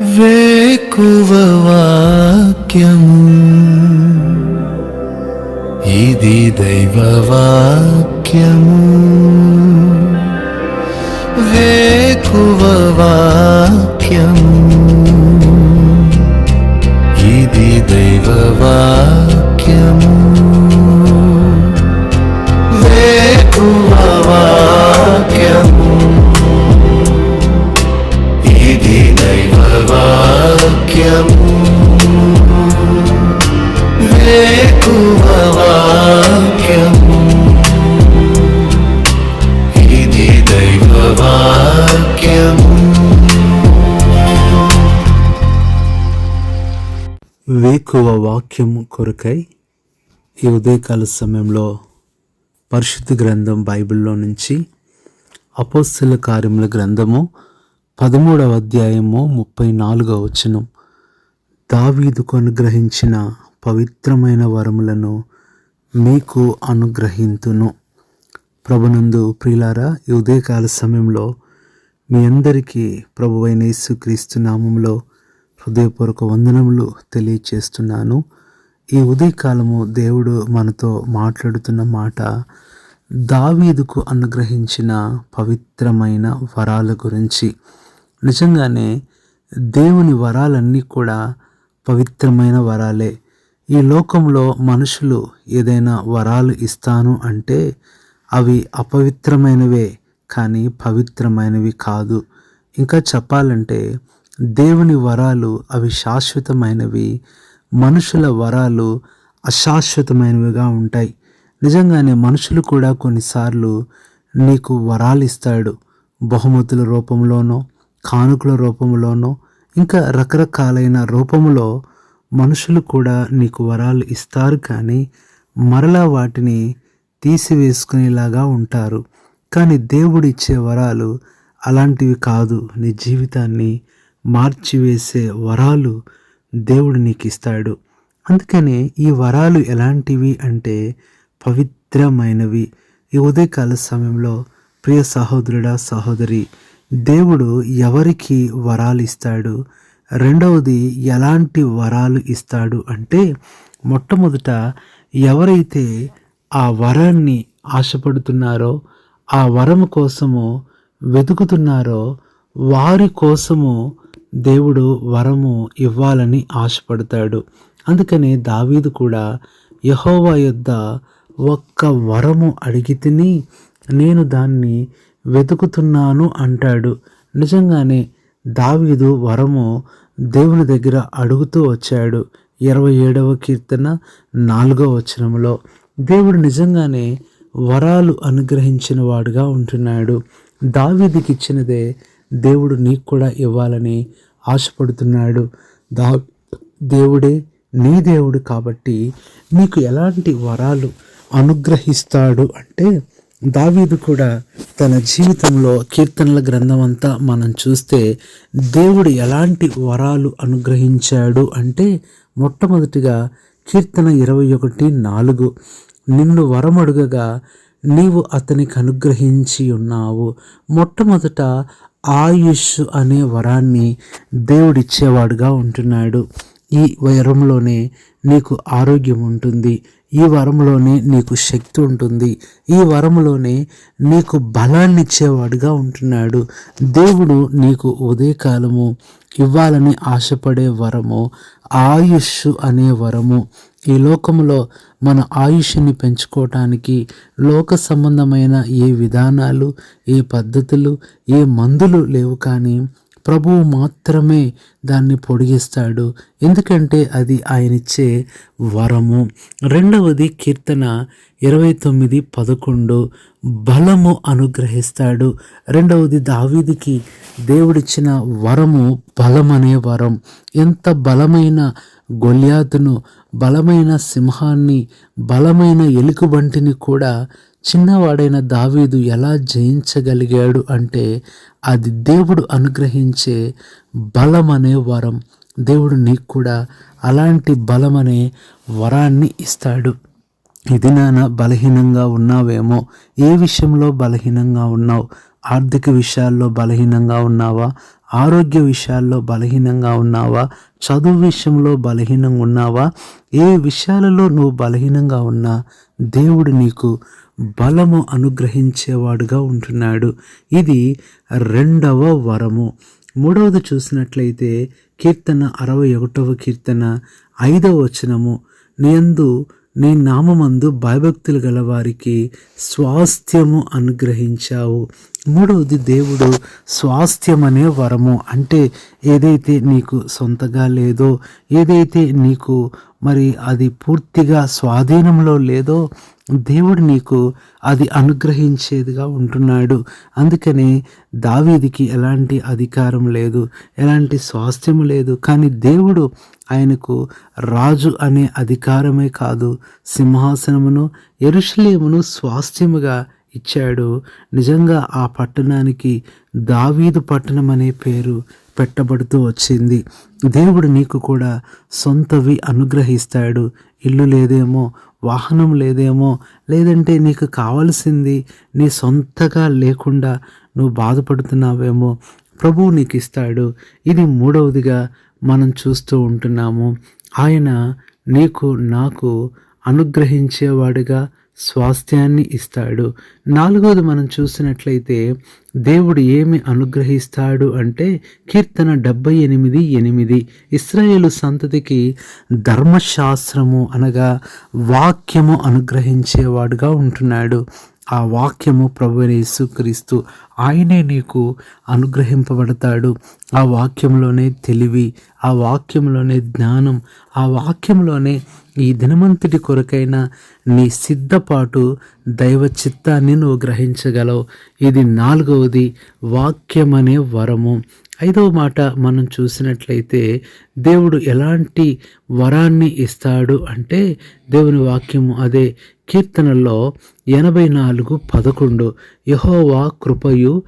వేకువ వాక్యము ఇది దైవ వాక్యము వేకువ ఎక్కువ వాక్యం కొరకై ఈ ఉదయకాల సమయంలో పరిశుద్ధ గ్రంథం బైబిల్లో నుంచి అపోస్తుల కార్యముల గ్రంథము పదమూడవ అధ్యాయము ముప్పై నాలుగవ వచనం. దావీదుకు అనుగ్రహించిన పవిత్రమైన వరములను మీకు అనుగ్రహింతును. ప్రభునందు ప్రియులారా ఈ ఉదయకాల సమయంలో మీ అందరికీ ప్రభువైన యేసుక్రీస్తు నామంలో హృదయపూర్వక వందనములు తెలియచేస్తున్నాను. ఈ ఉదయకాలము దేవుడు మనతో మాట్లాడుతున్న మాట దావీదుకు అనుగ్రహించిన పవిత్రమైన వరాల గురించి. నిజంగానే దేవుని వరాలన్నీ కూడా పవిత్రమైన వరాలే. ఈ లోకంలో మనుషులు ఏదైనా వరాలు ఇస్తాను అంటే అవి అపవిత్రమైనవే కానీ పవిత్రమైనవి కాదు. ఇంకా చెప్పాలంటే దేవుని వరాలు అవి శాశ్వతమైనవి మనుషుల వరాలు అశాశ్వతమైనవిగా ఉంటాయి. నిజంగానే మనుషులు కూడా కొన్నిసార్లు నీకు వరాలు ఇస్తాడు. బహుమతుల రూపంలోనో కానుకల రూపంలోనో ఇంకా రకరకాలైన రూపంలో మనుషులు కూడా నీకు వరాలు ఇస్తారు కానీ మరలా వాటిని తీసివేసుకునేలాగా ఉంటారు. కానీ దేవుడిచ్చే వరాలు అలాంటివి కాదు నీ జీవితాన్ని మార్చివేసే వరాలు దేవుడు నీకు ఇస్తాడు అందుకనే ఈ వరాలు ఎలాంటివి అంటే పవిత్రమైనవి. ఈ ఉదయకాల సమయంలో ప్రియ సహోదరుడా సహోదరి దేవుడు ఎవరికి వరాలు ఇస్తాడు రెండవది ఎలాంటి వరాలు ఇస్తాడు అంటే మొట్టమొదట ఎవరైతే ఆ వరాన్ని ఆశపడుతున్నారో ఆ వరం కోసము వెతుకుతున్నారో వారి కోసము దేవుడు వరము ఇవ్వాలని ఆశపడతాడు. అందుకనే దావీదు కూడా యహోవా యొద్ద ఒక్క వరము అడిగి తిని నేను దాన్ని వెతుకుతున్నాను అంటాడు. నిజంగానే దావీదు వరము దేవుని దగ్గర అడుగుతూ వచ్చాడు. ఇరవై ఏడవ కీర్తన నాలుగవ వచనంలో. దేవుడు నిజంగానే వరాలు అనుగ్రహించిన వాడుగా ఉంటున్నాడు. దావీదికి ఇచ్చినదే దేవుడు నీకు కూడా ఇవ్వాలని ఆశపడుతున్నాడు. దా దేవుడే నీ దేవుడు కాబట్టి నీకు ఎలాంటి వరాలు అనుగ్రహిస్తాడు అంటే దావీదు కూడా తన జీవితంలో కీర్తనల గ్రంథం అంతా మనం చూస్తే దేవుడు ఎలాంటి వరాలు అనుగ్రహించాడు అంటే మొట్టమొదటిగా కీర్తన ఇరవై ఒకటి నాలుగు నిన్ను వరమడుగగా నీవు అతనికి అనుగ్రహించి ఉన్నావు. మొట్టమొదట ఆయుష్ అనే వరాన్ని దేవుడిచ్చేవాడుగా ఉంటున్నాడు. ఈ వరంలోనే నీకు ఆరోగ్యం ఉంటుంది. ఈ వరంలోనే నీకు శక్తి ఉంటుంది. ఈ వరంలోనే నీకు బలాన్ని ఇచ్చేవాడుగా ఉంటున్నాడు. దేవుడు నీకు ఉదయకాలము ఇవ్వాలని ఆశపడే వరము ఆయుష్ అనే వరము ఈ లోకంలో మన ఆయుష్ని పెంచుకోవటానికి లోక సంబంధమైన ఏ విధానాలు ఏ పద్ధతులు ఏ మందులు లేవు కానీ ప్రభువు మాత్రమే దాన్ని పొడిగిస్తాడు. ఎందుకంటే అది ఆయనిచ్చే వరము. రెండవది కీర్తన ఇరవై తొమ్మిది పదకొండు. బలము అనుగ్రహిస్తాడు. రెండవది దావీదికి దేవుడిచ్చిన వరము బలమనే వరం. ఎంత బలమైన గొల్యాతును బలమైన సింహాన్ని బలమైన ఎలుకబంటిని కూడా చిన్నవాడైన దావీదు ఎలా జయించగలిగాడు అంటే అది దేవుడు అనుగ్రహించే బలమనే వరం. దేవుడు నీకు కూడా అలాంటి బలమనే వరాన్ని ఇస్తాడు. ఇది నాన్న బలహీనంగా ఉన్నావేమో? ఏ విషయంలో బలహీనంగా ఉన్నావు? ఆర్థిక విషయాల్లో బలహీనంగా ఉన్నావా? ఆరోగ్య విషయాల్లో బలహీనంగా ఉన్నావా? చదువు విషయంలో బలహీనంగా ఉన్నావా? ఏ విషయాలలో నువ్వు బలహీనంగా ఉన్నా దేవుడు నీకు బలము అనుగ్రహించేవాడుగా ఉంటున్నాడు. ఇది రెండవ వరము. మూడవది చూసినట్లయితే కీర్తన అరవై ఒకటవ కీర్తన ఐదవ వచనము. నేందు నీ నామమందు భయభక్తులు గల వారికి స్వాస్థ్యము అనుగ్రహించావు. మూడవది దేవుడు స్వాస్థ్యం అనే వరము. అంటే ఏదైతే నీకు సొంతగా లేదో ఏదైతే నీకు మరి అది పూర్తిగా స్వాధీనంలో లేదో దేవుడు నీకు అది అనుగ్రహించేదిగా ఉంటున్నాడు. అందుకనే దావీదికి ఎలాంటి అధికారం లేదు ఎలాంటి స్వాస్థ్యం లేదు. కానీ దేవుడు ఆయనకు రాజు అనే అధికారమే కాదు సింహాసనమును ఎరుషలేమును స్వాస్థ్యముగా ఇచ్చాడు. నిజంగా ఆ పట్టణానికి దావీదు పట్టణం అనే పేరు పెట్టబడుతూ వచ్చింది. దేవుడు నీకు కూడా సొంతవి అనుగ్రహిస్తాడు. ఇల్లు లేదేమో వాహనం లేదేమో లేదంటే నీకు కావలసింది నీ సొంతగా లేకుండా నువ్వు బాధపడుతున్నావేమో ప్రభువు నీకు ఇస్తాడు ఇది మూడవదిగా మనం చూస్తూ ఉంటున్నాము. ఆయన నీకు నాకు అనుగ్రహించేవాడుగా స్వాస్థ్యాన్ని ఇస్తాడు. నాలుగవది మనం చూసినట్లయితే దేవుడు ఏమి అనుగ్రహిస్తాడు అంటే కీర్తన డెబ్బై ఎనిమిది ఎనిమిది. ఇస్రాయేలు సంతతికి ధర్మశాస్త్రము అనగా వాక్యము అనుగ్రహించేవాడుగా ఉంటున్నాడు. ఆ వాక్యము ప్రభు యేసుక్రీస్తు ఆయనే నీకు అనుగ్రహింపబడతాడు. ఆ వాక్యంలోనే తెలివి ఆ వాక్యంలోనే జ్ఞానం ఆ వాక్యంలోనే ఈ దినమంతటి కొరకైన నీ సిద్ధపాటు దైవ చిత్తాన్ని నువ్వు గ్రహించగలవు. ఇది నాలుగవది వాక్యం అనే వరము. ఐదవ మాట మనం చూసినట్లయితే దేవుడు ఎలాంటి వరాన్ని ఇస్తాడు అంటే దేవుని వాక్యము అదే. కీర్తనల్లో ఎనభై నాలుగు పదకొండు. యహోవా కృపయు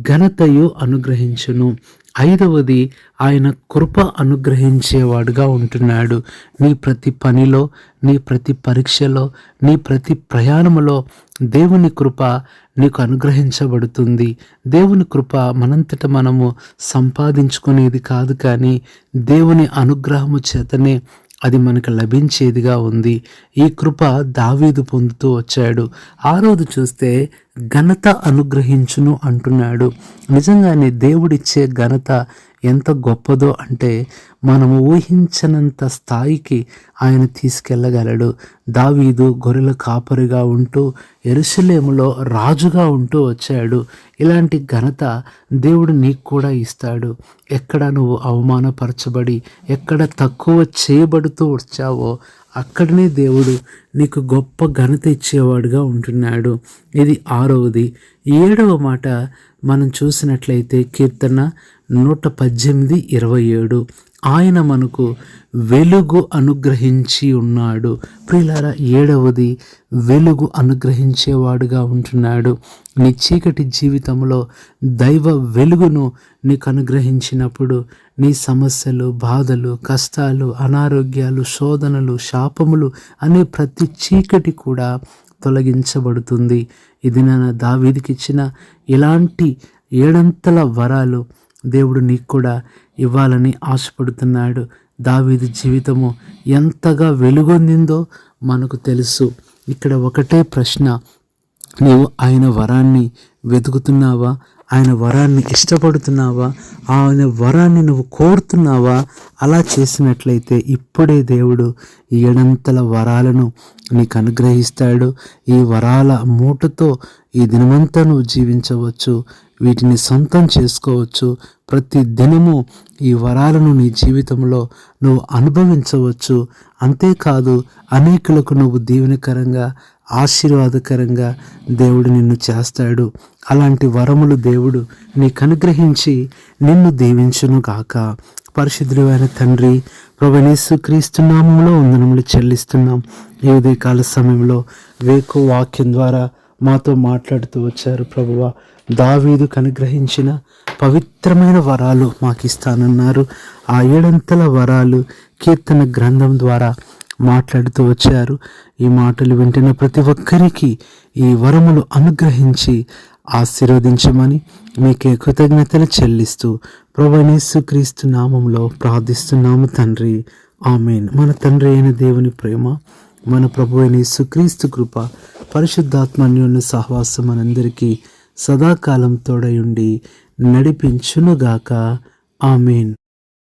ఘనతయు అనుగ్రహించును. ఐదవది ఆయన కృప అనుగ్రహించేవాడుగా ఉంటున్నాడు. నీ ప్రతి పనిలో నీ ప్రతి పరీక్షలో నీ ప్రతి ప్రయాణములో దేవుని కృప నీకు అనుగ్రహించబడుతుంది. దేవుని కృప మనంతట మనము సంపాదించుకునేది కాదు కానీ దేవుని అనుగ్రహము చేతనే అది మనకు లభించేదిగా ఉంది. ఈ కృప దావీదు పొందుతూ వచ్చాడు. ఆ రోజు చూస్తే ఘనత అనుగ్రహించును అంటున్నాడు. నిజంగానే దేవుడిచ్చే ఘనత ఎంత గొప్పదో అంటే మనము ఊహించనంత స్థాయికి ఆయన తీసుకెళ్ళగలడు. దావీదు గొర్రెల కాపరిగా ఉంటూ ఎరుసలేములో రాజుగా ఉంటూ వచ్చాడు. ఇలాంటి ఘనత దేవుడు నీకు కూడా ఇస్తాడు. ఎక్కడ నువ్వు అవమానపరచబడి ఎక్కడ తక్కువ చేయబడుతూ వచ్చావో అక్కడనే దేవుడు నీకు గొప్ప ఘనత ఇచ్చేవాడుగా ఉంటున్నాడు. ఇది ఆరవది. ఏడవ మాట మనం చూసినట్లయితే కీర్తన నూట పద్దెనిమిది ఇరవై ఏడు. ఆయన మనకు వెలుగు అనుగ్రహించి ఉన్నాడు. ప్రియులారా ఏడవది వెలుగు అనుగ్రహించేవాడుగా ఉంటున్నాడు. నీ చీకటి జీవితంలో దైవ వెలుగును నీకు అనుగ్రహించినప్పుడు నీ సమస్యలు బాధలు కష్టాలు అనారోగ్యాలు శోధనలు శాపములు అనే ప్రతి చీకటి కూడా తొలగించబడుతుంది. ఇది నా దావీదికి ఇచ్చిన ఇలాంటి ఏడంతల వరాలు దేవుడు నీకు కూడా ఇవ్వాలని ఆశపడుతున్నాడు. దావీదు జీవితము ఎంతగా వెలుగొందిందో మనకు తెలుసు. ఇక్కడ ఒకటే ప్రశ్న. నీవు ఆయన వరాన్ని వెతుకుతున్నావా? ఆయన వరాన్ని ఇష్టపడుతున్నావా? ఆయన వరాన్ని నువ్వు కోరుతున్నావా? అలా చేసినట్లయితే ఇప్పుడే దేవుడు ఏడంతల వరాలను నీకు అనుగ్రహిస్తాడు. ఈ వరాల మూటతో ఈ దినమంతా నువ్వు జీవించవచ్చు. వీటిని సొంతం చేసుకోవచ్చు. ప్రతి దినము ఈ వరాలను నీ జీవితంలో నువ్వు అనుభవించవచ్చు. అంతేకాదు అనేకులకు నువ్వు దీవెనకరంగా ఆశీర్వాదకరంగా దేవుడు నిన్ను చేస్తాడు. అలాంటి వరములు దేవుడు నీకు అనుగ్రహించి నిన్ను దీవించును గాక. పరిశుద్ధుడైన తండ్రి ప్రభనేసు క్రీస్తు నామంలో వందనములు చెల్లిస్తున్నాం. ఈ ఉదయకాల సమయంలో వేకు వాక్యం ద్వారా మాతో మాట్లాడుతూ వచ్చారు ప్రభువ. దావీదు కనుగ్రహించిన పవిత్రమైన వరాలు మాకు ఇస్తానన్నారు ఆ ఏడంతల వరాలు కీర్తన గ్రంథం ద్వారా మాట్లాడుతూ వచ్చారు. ఈ మాటలు వింటున్న ప్రతి ఒక్కరికి ఈ వరములు అనుగ్రహించి ఆశీర్వదించమని మీకే కృతజ్ఞతలు చెల్లిస్తూ ప్రభనేసు క్రీస్తు నామంలో ప్రార్థిస్తున్నాము తండ్రి. ఆమెన్. మన తండ్రి అయిన దేవుని ప్రేమ మన ప్రభు అయిన యేసుక్రీస్తు కృప పరిశుద్ధాత్మన్యుని సహవాసం మనందరికీ సదాకాలం తోడయుండి నడిపించునుగాక. ఆమెన్.